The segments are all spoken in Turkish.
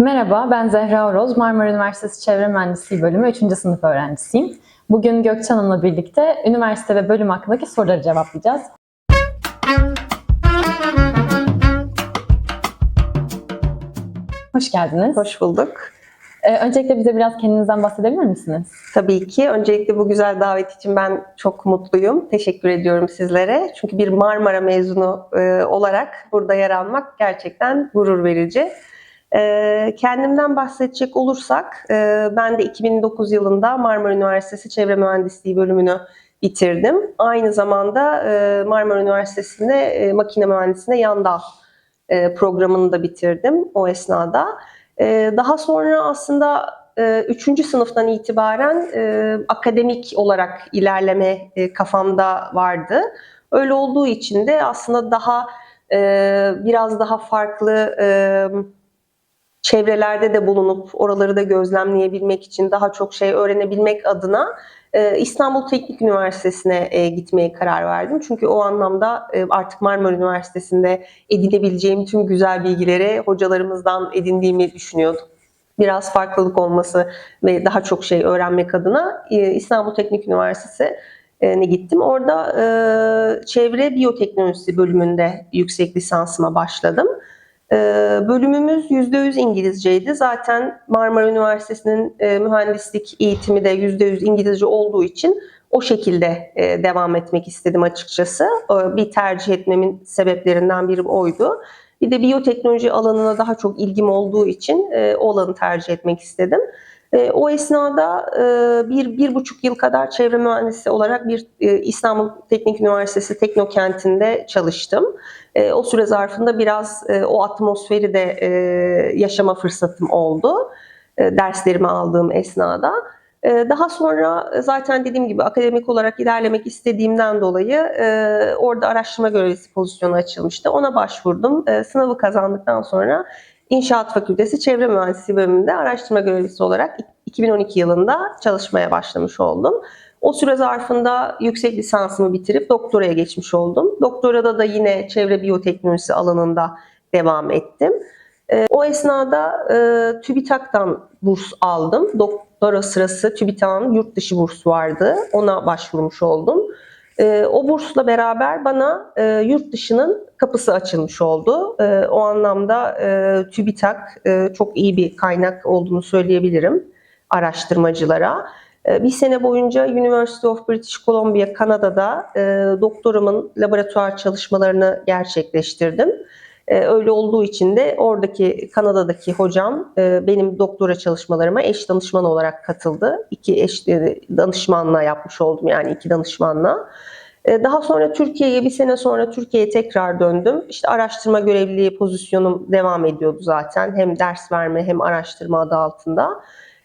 Merhaba, ben Zehra Oroz, Marmara Üniversitesi Çevre Mühendisliği bölümü 3. sınıf öğrencisiyim. Bugün Gökçe Hanım'la birlikte üniversite ve bölüm hakkındaki soruları cevaplayacağız. Hoş geldiniz. Hoş bulduk. Ee, öncelikle bize biraz kendinizden bahsedebilir misiniz? Tabii ki. Öncelikle bu güzel davet için ben çok mutluyum. Teşekkür ediyorum sizlere. Çünkü bir Marmara mezunu e, olarak burada yer almak gerçekten gurur verici. E, kendimden bahsedecek olursak, e, ben de 2009 yılında Marmara Üniversitesi Çevre Mühendisliği bölümünü bitirdim. Aynı zamanda e, Marmara Üniversitesi'nde e, makine mühendisliğine yan dal programını da bitirdim o esnada. Daha sonra aslında e, üçüncü sınıftan itibaren akademik olarak ilerleme kafamda vardı. Öyle olduğu için de aslında daha biraz daha farklı çevrelerde de bulunup oraları da gözlemleyebilmek için daha çok şey öğrenebilmek adına e, İstanbul Teknik Üniversitesi'ne e, gitmeye karar verdim. Çünkü o anlamda e, artık Marmara Üniversitesi'nde edinebileceğim tüm güzel bilgileri hocalarımızdan edindiğimi düşünüyordum. Biraz farklılık olması ve daha çok şey öğrenmek adına İstanbul Teknik Üniversitesi'ne gittim. Orada çevre biyoteknolojisi bölümünde yüksek lisansıma başladım. E, bölümümüz %100 İngilizceydi. Zaten Marmara Üniversitesi'nin e, mühendislik eğitimi de %100 İngilizce olduğu için o şekilde e, devam etmek istedim açıkçası. E, bir tercih etmemin sebeplerinden biri oydu. Bir de biyoteknoloji alanına daha çok ilgim olduğu için e, o alanı tercih etmek istedim. E, o esnada e, bir, bir buçuk yıl kadar çevre mühendisi olarak bir e, İstanbul Teknik Üniversitesi Teknokent'inde çalıştım. E, o süre zarfında biraz e, o atmosferi de e, yaşama fırsatım oldu. E, derslerimi aldığım esnada. E, daha sonra zaten dediğim gibi akademik olarak ilerlemek istediğimden dolayı e, orada araştırma görevlisi pozisyonu açılmıştı. Ona başvurdum. E, sınavı kazandıktan sonra İnşaat Fakültesi Çevre Mühendisliği bölümünde araştırma görevlisi olarak 2012 yılında çalışmaya başlamış oldum. O süre zarfında yüksek lisansımı bitirip doktoraya geçmiş oldum. Doktorada da yine çevre biyoteknolojisi alanında devam ettim. E, o esnada e, TÜBİTAK'tan burs aldım. Doktora sırası TÜBİTAK'ın yurt dışı bursu vardı. Ona başvurmuş oldum. E, o bursla beraber bana e, yurt dışının kapısı açılmış oldu. E, o anlamda e, TÜBİTAK e, çok iyi bir kaynak olduğunu söyleyebilirim araştırmacılara. E, bir sene boyunca University of British Columbia, Kanada'da e, doktoramın laboratuvar çalışmalarını gerçekleştirdim. E, öyle olduğu için de oradaki Kanada'daki hocam e, benim doktora çalışmalarıma eş danışman olarak katıldı. İki eş e, danışmanla yapmış oldum yani iki danışmanla. Daha sonra Türkiye'ye bir sene sonra Türkiye'ye tekrar döndüm. İşte araştırma görevliliği pozisyonum devam ediyordu zaten. Hem ders verme hem araştırma adı altında.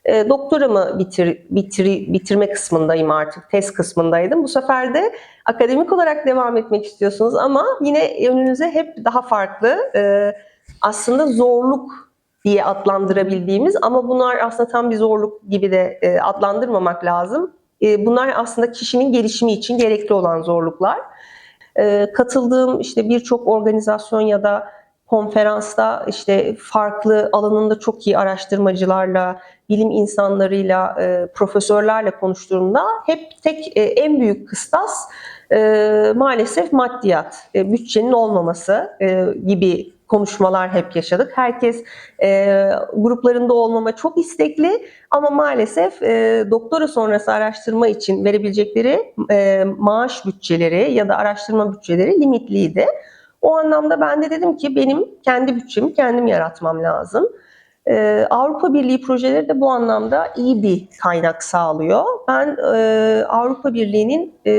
E, doktoramı bitir, bitir, bitirme kısmındayım artık, tez kısmındaydım. Bu sefer de akademik olarak devam etmek istiyorsunuz ama yine önünüze hep daha farklı, e, aslında zorluk diye adlandırabildiğimiz ama bunlar aslında tam bir zorluk gibi de e, adlandırmamak lazım. E, bunlar aslında kişinin gelişimi için gerekli olan zorluklar. E, katıldığım işte birçok organizasyon ya da konferansta işte farklı alanında çok iyi araştırmacılarla, bilim insanlarıyla, e, profesörlerle konuştuğumda hep tek e, en büyük kıstas e, maalesef maddiyat, e, bütçenin olmaması e, gibi konuşmalar hep yaşadık. Herkes e, gruplarında olmama çok istekli ama maalesef e, doktora sonrası araştırma için verebilecekleri e, maaş bütçeleri ya da araştırma bütçeleri limitliydi. O anlamda ben de dedim ki benim kendi bütçemi kendim yaratmam lazım. Ee, Avrupa Birliği projeleri de bu anlamda iyi bir kaynak sağlıyor. Ben e, Avrupa Birliği'nin e,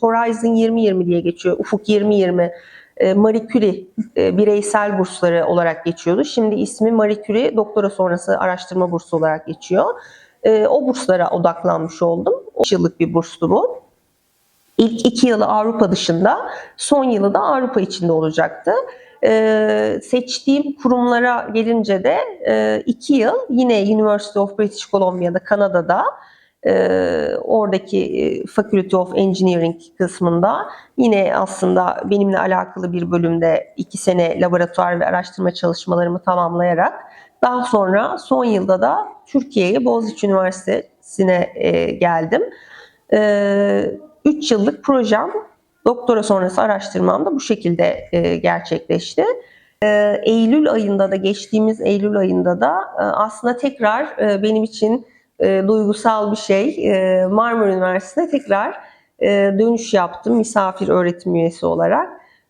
Horizon 2020 diye geçiyor, Ufuk 2020 e, Marie Curie e, bireysel bursları olarak geçiyordu. Şimdi ismi Marie Curie doktora sonrası araştırma bursu olarak geçiyor. E, o burslara odaklanmış oldum. 3 yıllık bir burstu bu. İlk iki yılı Avrupa dışında, son yılı da Avrupa içinde olacaktı. Ee, seçtiğim kurumlara gelince de e, iki yıl yine University of British Columbia'da, Kanada'da e, oradaki e, Faculty of Engineering kısmında yine aslında benimle alakalı bir bölümde iki sene laboratuvar ve araştırma çalışmalarımı tamamlayarak Daha sonra son yılda da Türkiye'ye Boğaziçi Üniversitesi'ne e, geldim. 3 yıllık projem, doktora sonrası araştırmam da bu şekilde e, gerçekleşti. E, Eylül ayında da, geçtiğimiz Eylül ayında da e, aslında tekrar e, benim için e, duygusal bir şey. E, Marmara Üniversitesi'ne tekrar e, dönüş yaptım misafir öğretim üyesi olarak.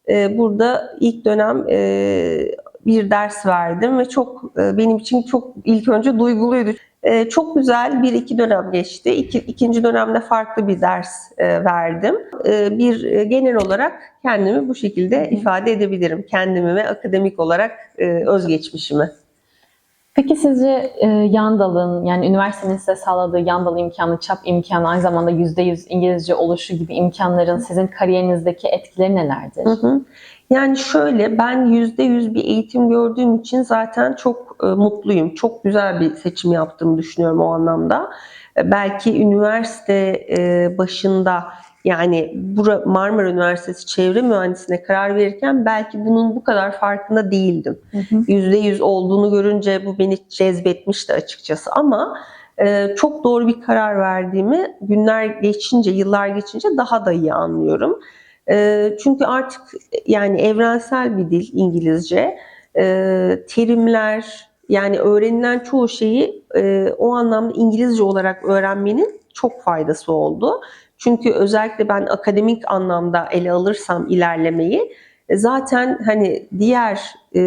E, burada ilk dönem e, bir ders verdim ve çok e, benim için çok ilk önce duyguluydu. E, çok güzel bir iki dönem geçti. İki, ikinci dönemde farklı bir ders e, verdim. E, bir e, genel olarak kendimi bu şekilde ifade edebilirim. Kendimi ve akademik olarak e, özgeçmişimi. Peki sizce e, yan dalın yani üniversitenin size sağladığı yan dal imkanı, çap imkanı, aynı zamanda %100 İngilizce oluşu gibi imkanların sizin kariyerinizdeki etkileri nelerdir? Hı hı. Yani şöyle ben %100 bir eğitim gördüğüm için zaten çok e, mutluyum. Çok güzel bir seçim yaptığımı düşünüyorum o anlamda. E, belki üniversite e, başında yani Bura- Marmara Üniversitesi çevre mühendisliğine karar verirken belki bunun bu kadar farkında değildim. Hı. %100 olduğunu görünce bu beni cezbetmişti açıkçası ama e, çok doğru bir karar verdiğimi günler geçince, yıllar geçince daha da iyi anlıyorum. E, çünkü artık yani evrensel bir dil İngilizce. E, terimler yani öğrenilen çoğu şeyi e, o anlamda İngilizce olarak öğrenmenin çok faydası oldu. Çünkü özellikle ben akademik anlamda ele alırsam ilerlemeyi e, zaten hani diğer e,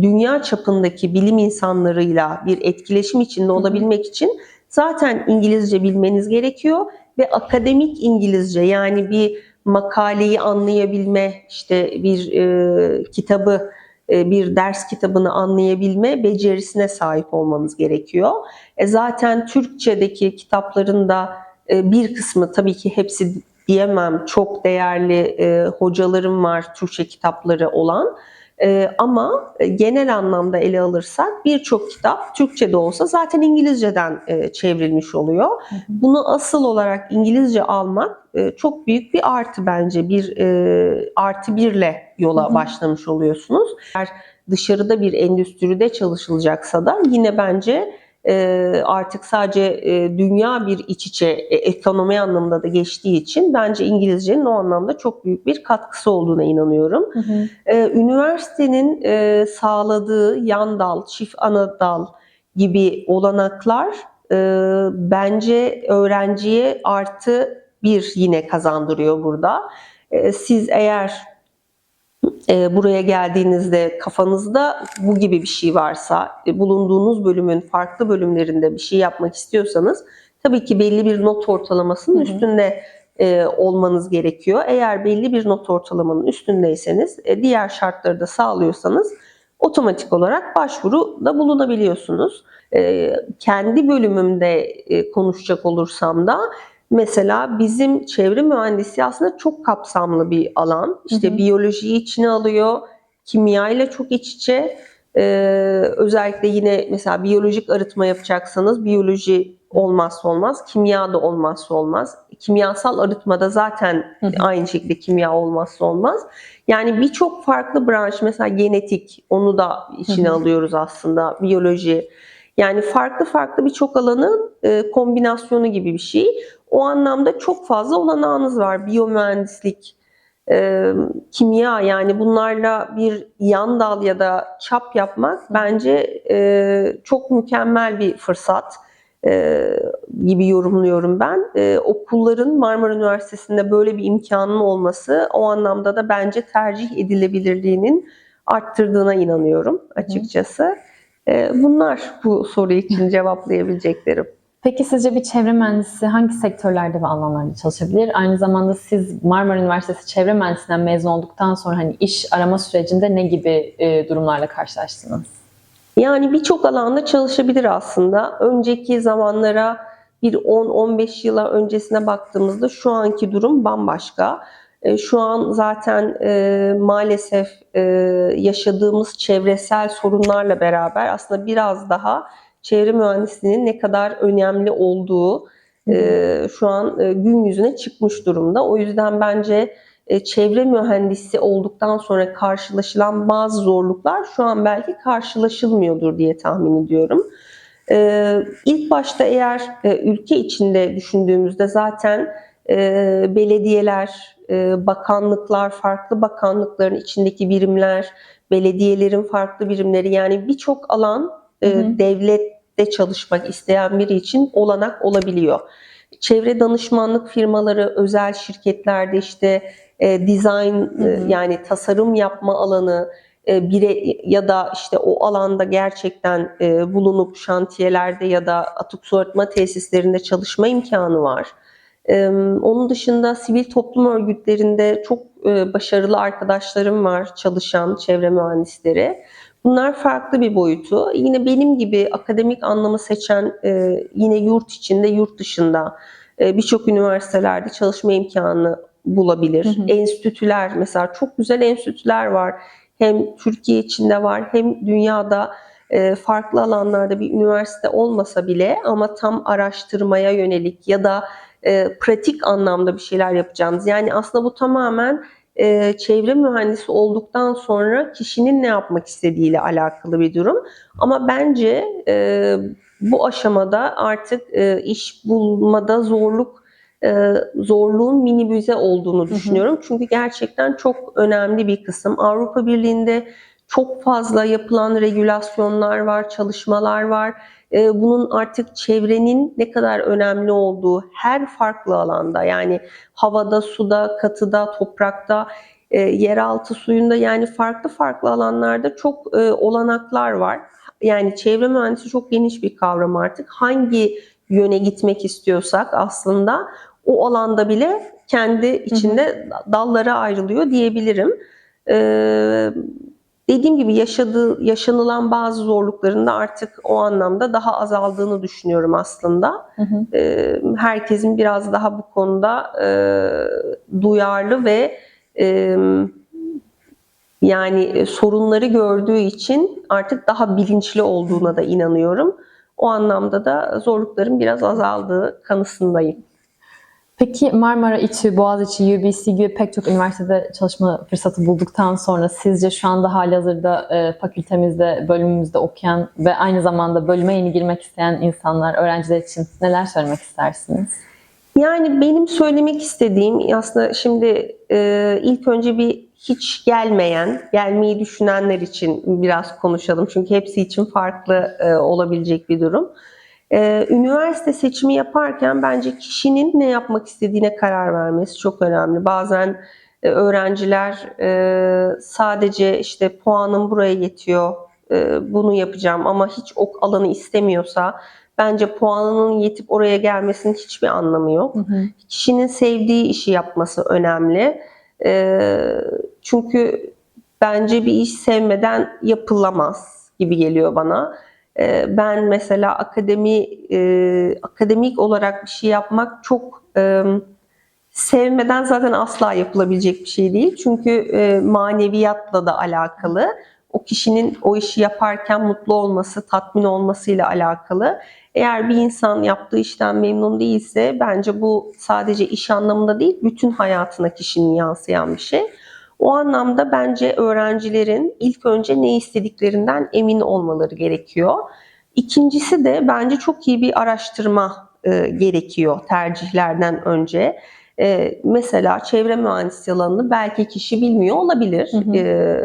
dünya çapındaki bilim insanlarıyla bir etkileşim içinde olabilmek için zaten İngilizce bilmeniz gerekiyor ve akademik İngilizce yani bir makaleyi anlayabilme, işte bir e, kitabı, e, bir ders kitabını anlayabilme becerisine sahip olmanız gerekiyor. E, zaten Türkçedeki kitapların da e, bir kısmı tabii ki hepsi diyemem çok değerli e, hocalarım var Türkçe kitapları olan. E, ama genel anlamda ele alırsak birçok kitap Türkçe'de olsa zaten İngilizceden e, çevrilmiş oluyor. Hı hı. Bunu asıl olarak İngilizce almak e, çok büyük bir artı bence. Bir e, artı birle yola Hı hı. başlamış oluyorsunuz. Eğer dışarıda bir endüstride çalışılacaksa da yine bence e, artık sadece e, dünya bir iç içe e, ekonomi anlamında da geçtiği için bence İngilizcenin o anlamda çok büyük bir katkısı olduğuna inanıyorum. Hı hı. Ee, üniversitenin e, sağladığı yan dal, çift ana dal gibi olanaklar bence öğrenciye artı bir yine kazandırıyor burada. Siz eğer e, buraya geldiğinizde kafanızda bu gibi bir şey varsa, e, bulunduğunuz bölümün farklı bölümlerinde bir şey yapmak istiyorsanız tabii ki belli bir not ortalamasının Hı hı. üstünde e, olmanız gerekiyor. Eğer belli bir not ortalamanın üstündeyseniz, e, diğer şartları da sağlıyorsanız otomatik olarak başvuruda bulunabiliyorsunuz. E, kendi bölümümde e, konuşacak olursam da mesela bizim çevre mühendisliği aslında çok kapsamlı bir alan. İşte Hı hı. biyolojiyi içine alıyor, kimya ile çok iç içe. E, özellikle yine mesela biyolojik arıtma yapacaksanız biyoloji olmazsa olmaz, kimya da olmazsa olmaz. Kimyasal arıtmada zaten Hı hı. aynı şekilde kimya olmazsa olmaz. Yani birçok farklı branş mesela genetik onu da içine Hı hı. alıyoruz aslında biyoloji. Yani farklı farklı birçok alanın e, kombinasyonu gibi bir şey. O anlamda çok fazla olanağınız var. Biyomühendislik, e, kimya yani bunlarla bir yan dal ya da çap yapmak bence e, çok mükemmel bir fırsat e, gibi yorumluyorum ben. E, okulların Marmara Üniversitesi'nde böyle bir imkanın olması o anlamda da bence tercih edilebilirliğinin arttırdığına inanıyorum açıkçası. E, bunlar bu soru için cevaplayabileceklerim. Peki sizce bir çevre mühendisi hangi sektörlerde ve alanlarda çalışabilir? Aynı zamanda siz Marmara Üniversitesi çevre mühendisliğinden mezun olduktan sonra hani iş arama sürecinde ne gibi e, durumlarla karşılaştınız? Yani birçok alanda çalışabilir aslında. Önceki zamanlara bir 10-15 yıla öncesine baktığımızda şu anki durum bambaşka. E, Şu an zaten e, maalesef e, yaşadığımız çevresel sorunlarla beraber aslında biraz daha çevre mühendisliğinin ne kadar önemli olduğu e, şu an e, gün yüzüne çıkmış durumda. O yüzden bence e, çevre mühendisi olduktan sonra karşılaşılan bazı zorluklar şu an belki karşılaşılmıyordur diye tahmin ediyorum. E, ilk başta eğer e, ülke içinde düşündüğümüzde zaten e, belediyeler, e, bakanlıklar, farklı bakanlıkların içindeki birimler, belediyelerin farklı birimleri yani birçok alan Hı hı. devlette çalışmak isteyen biri için olanak olabiliyor. Çevre danışmanlık firmaları, özel şirketlerde işte e, design Hı hı. yani tasarım yapma alanı e, bire ya da işte o alanda gerçekten e, bulunup şantiyelerde ya da atık su arıtma tesislerinde çalışma imkanı var. Ee, Onun dışında sivil toplum örgütlerinde çok e, başarılı arkadaşlarım var çalışan çevre mühendisleri. Bunlar farklı bir boyutu. Yine benim gibi akademik anlamı seçen e, yine yurt içinde yurt dışında e, birçok üniversitelerde çalışma imkanı bulabilir. Hı hı. Enstitüler mesela çok güzel enstitüler var. Hem Türkiye içinde var hem dünyada e, farklı alanlarda bir üniversite olmasa bile ama tam araştırmaya yönelik ya da e, pratik anlamda bir şeyler yapacağımız. Yani aslında bu tamamen e, çevre mühendisi olduktan sonra kişinin ne yapmak istediğiyle alakalı bir durum. Ama bence e, bu aşamada artık e, iş bulmada zorluk e, zorluğun minimize olduğunu hı. düşünüyorum. Çünkü gerçekten çok önemli bir kısım. Avrupa Birliği'nde çok fazla yapılan regülasyonlar var, çalışmalar var. E, Bunun artık çevrenin ne kadar önemli olduğu her farklı alanda yani havada, suda, katıda, toprakta, e, yeraltı suyunda yani farklı farklı alanlarda çok e, olanaklar var. Yani çevre mühendisi çok geniş bir kavram artık. Hangi yöne gitmek istiyorsak aslında o alanda bile kendi içinde dallara ayrılıyor diyebilirim. Ee, dediğim gibi yaşadığı, yaşanılan bazı zorlukların da artık o anlamda daha azaldığını düşünüyorum aslında. Hı hı. Ee, herkesin biraz daha bu konuda e, duyarlı ve e, yani e, sorunları gördüğü için artık daha bilinçli olduğuna da inanıyorum. O anlamda da zorlukların biraz azaldığı kanısındayım. Peki Marmara İTÜ, Boğaziçi, UBC gibi pek çok üniversitede çalışma fırsatı bulduktan sonra sizce şu anda halihazırda e, fakültemizde, bölümümüzde okuyan ve aynı zamanda bölüme yeni girmek isteyen insanlar, öğrenciler için neler söylemek istersiniz? Yani benim söylemek istediğim aslında şimdi e, ilk önce bir hiç gelmeyen, gelmeyi düşünenler için biraz konuşalım. Çünkü hepsi için farklı e, olabilecek bir durum. E, üniversite seçimi yaparken bence kişinin ne yapmak istediğine karar vermesi çok önemli. Bazen e, öğrenciler e, sadece işte puanım buraya yetiyor, e, bunu yapacağım ama hiç o alanı istemiyorsa bence puanının yetip oraya gelmesinin hiçbir anlamı yok. Hı hı. Kişinin sevdiği işi yapması önemli. Ee, çünkü bence bir iş sevmeden yapılamaz gibi geliyor bana. Ee, ben mesela akademi e, akademik olarak bir şey yapmak çok e, sevmeden zaten asla yapılabilecek bir şey değil. Çünkü e, maneviyatla da alakalı. O kişinin o işi yaparken mutlu olması, tatmin olmasıyla alakalı. Eğer bir insan yaptığı işten memnun değilse bence bu sadece iş anlamında değil, bütün hayatına kişinin yansıyan bir şey. O anlamda bence öğrencilerin ilk önce ne istediklerinden emin olmaları gerekiyor. İkincisi de bence çok iyi bir araştırma e, gerekiyor tercihlerden önce. E, mesela çevre mühendisliği alanını belki kişi bilmiyor olabilir. Hı hı. E,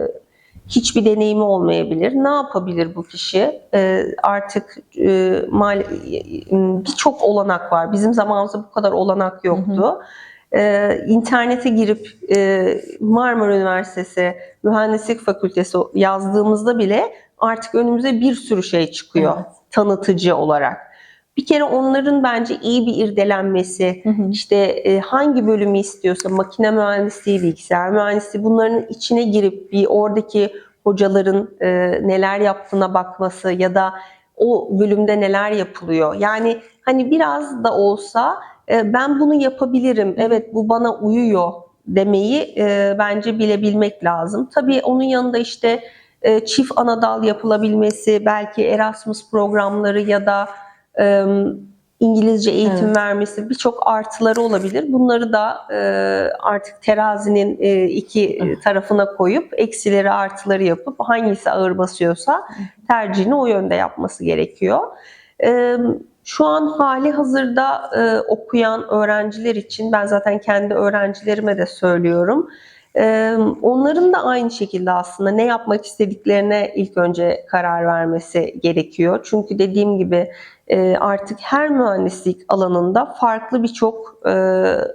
hiçbir deneyimi olmayabilir. Ne yapabilir bu kişi? E, artık e, mal, birçok olanak var. Bizim zamanımızda bu kadar olanak yoktu. E, internete girip e, Marmara Üniversitesi Mühendislik Fakültesi yazdığımızda bile artık önümüze bir sürü şey çıkıyor Evet. tanıtıcı olarak. Bir kere onların bence iyi bir irdelenmesi, Hı hı. işte e, hangi bölümü istiyorsa makine mühendisliği, bilgisayar mühendisliği bunların içine girip bir oradaki hocaların e, neler yaptığına bakması ya da o bölümde neler yapılıyor. Yani hani biraz da olsa e, ben bunu yapabilirim, evet bu bana uyuyor demeyi e, bence bilebilmek lazım. Tabii onun yanında işte e, çift anadal yapılabilmesi, belki Erasmus programları ya da e, İngilizce eğitim Evet. vermesi birçok artıları olabilir. Bunları da e, artık terazinin e, iki Evet. tarafına koyup eksileri artıları yapıp hangisi ağır basıyorsa tercihini o yönde yapması gerekiyor. E, şu an hali hazırda e, okuyan öğrenciler için ben zaten kendi öğrencilerime de söylüyorum. E, onların da aynı şekilde aslında ne yapmak istediklerine ilk önce karar vermesi gerekiyor. Çünkü dediğim gibi e, artık her mühendislik alanında farklı birçok e,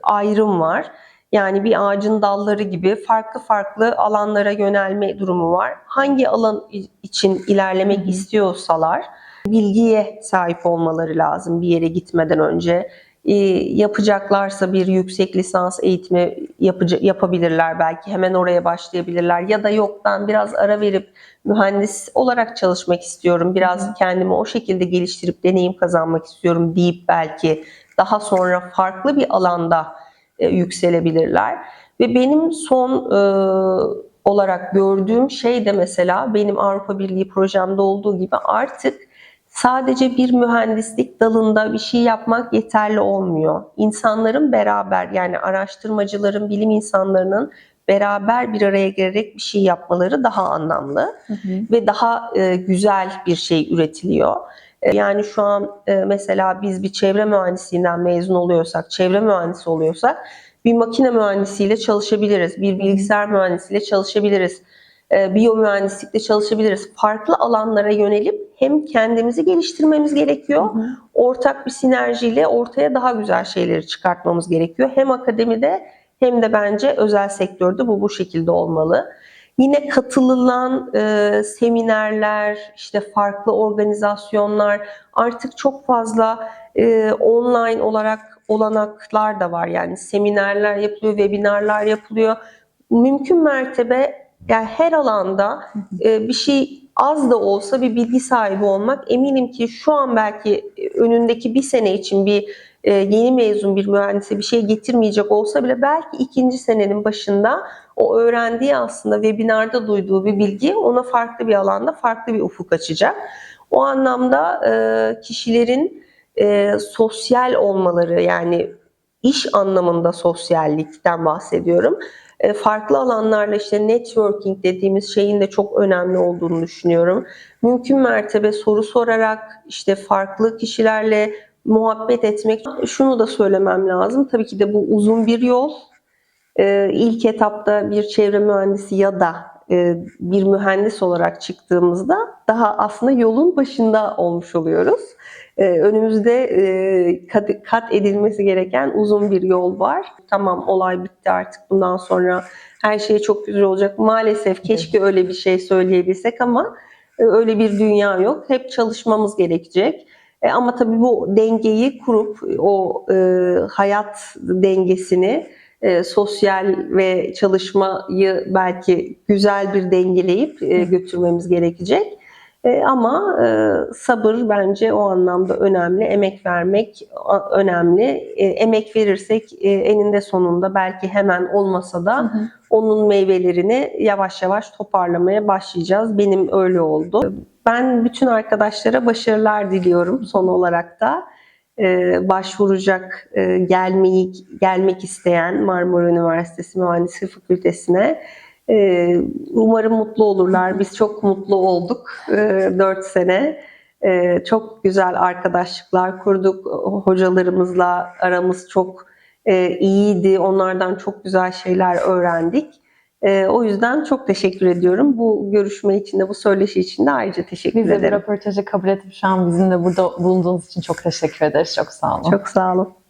ayrım var. Yani bir ağacın dalları gibi farklı farklı alanlara yönelme durumu var. Hangi alan için ilerlemek istiyorsalar bilgiye sahip olmaları lazım bir yere gitmeden önce. E, yapacaklarsa bir yüksek lisans eğitimi yapıcı, yapabilirler belki hemen oraya başlayabilirler. Ya da yok ben biraz ara verip mühendis olarak çalışmak istiyorum biraz Hı. kendimi o şekilde geliştirip deneyim kazanmak istiyorum deyip belki daha sonra farklı bir alanda e, yükselebilirler. Ve benim son e, olarak gördüğüm şey de mesela benim Avrupa Birliği projemde olduğu gibi artık sadece bir mühendislik dalında bir şey yapmak yeterli olmuyor. İnsanların beraber yani araştırmacıların, bilim insanlarının beraber bir araya gelerek bir şey yapmaları daha anlamlı Hı hı. ve daha e, güzel bir şey üretiliyor. E, yani şu an e, mesela biz bir çevre mühendisliğinden mezun oluyorsak, çevre mühendisi oluyorsak bir makine mühendisiyle çalışabiliriz, bir bilgisayar mühendisiyle çalışabiliriz, e, biyomühendislikle çalışabiliriz. Farklı alanlara yönelip hem kendimizi geliştirmemiz gerekiyor, Hı hı. ortak bir sinerjiyle ortaya daha güzel şeyleri çıkartmamız gerekiyor. Hem akademide hem de bence özel sektörde bu bu şekilde olmalı. Yine katılılan e, seminerler, işte farklı organizasyonlar, artık çok fazla e, online olarak olanaklar da var. Yani seminerler yapılıyor, webinarlar yapılıyor. Mümkün mertebe yani her alanda e, bir şey az da olsa bir bilgi sahibi olmak eminim ki şu an belki önündeki bir sene için bir e, yeni mezun bir mühendise bir şey getirmeyecek olsa bile belki ikinci senenin başında o öğrendiği aslında webinarda duyduğu bir bilgi ona farklı bir alanda farklı bir ufuk açacak. O anlamda e, kişilerin e, sosyal olmaları yani iş anlamında sosyallikten bahsediyorum. E, farklı alanlarla işte networking dediğimiz şeyin de çok önemli olduğunu düşünüyorum. Mümkün mertebe soru sorarak işte farklı kişilerle muhabbet etmek. Şunu da söylemem lazım. Tabii ki de bu uzun bir yol. Ee, ilk etapta bir çevre mühendisi ya da e, bir mühendis olarak çıktığımızda daha aslında yolun başında olmuş oluyoruz. Ee, önümüzde e, kat, edilmesi gereken uzun bir yol var. Tamam olay bitti artık bundan sonra her şey çok güzel olacak. Maalesef keşke öyle bir şey söyleyebilsek ama e, öyle bir dünya yok. Hep çalışmamız gerekecek. E, ama tabii bu dengeyi kurup o hayat dengesini e, sosyal ve çalışmayı belki güzel bir dengeleyip e, götürmemiz gerekecek. E, ama e, sabır bence o anlamda önemli. Emek vermek önemli. E, emek verirsek e, eninde sonunda belki hemen olmasa da Hı hı. onun meyvelerini yavaş yavaş toparlamaya başlayacağız. Benim öyle oldu. Ben bütün arkadaşlara başarılar diliyorum son olarak da. Ee, başvuracak, e, gelmeyi gelmek isteyen Marmara Üniversitesi Mühendislik Fakültesine e, umarım mutlu olurlar. Biz çok mutlu olduk 4 sene. E, çok güzel arkadaşlıklar kurduk. Hocalarımızla aramız çok e, iyiydi. Onlardan çok güzel şeyler öğrendik. E, o yüzden çok teşekkür ediyorum. Bu görüşme için de, bu söyleşi için de ayrıca teşekkür Biz de bu ederim. röportajı kabul edip şu an bizimle burada bulunduğunuz için çok teşekkür ederiz. Çok sağ olun. Çok sağ olun.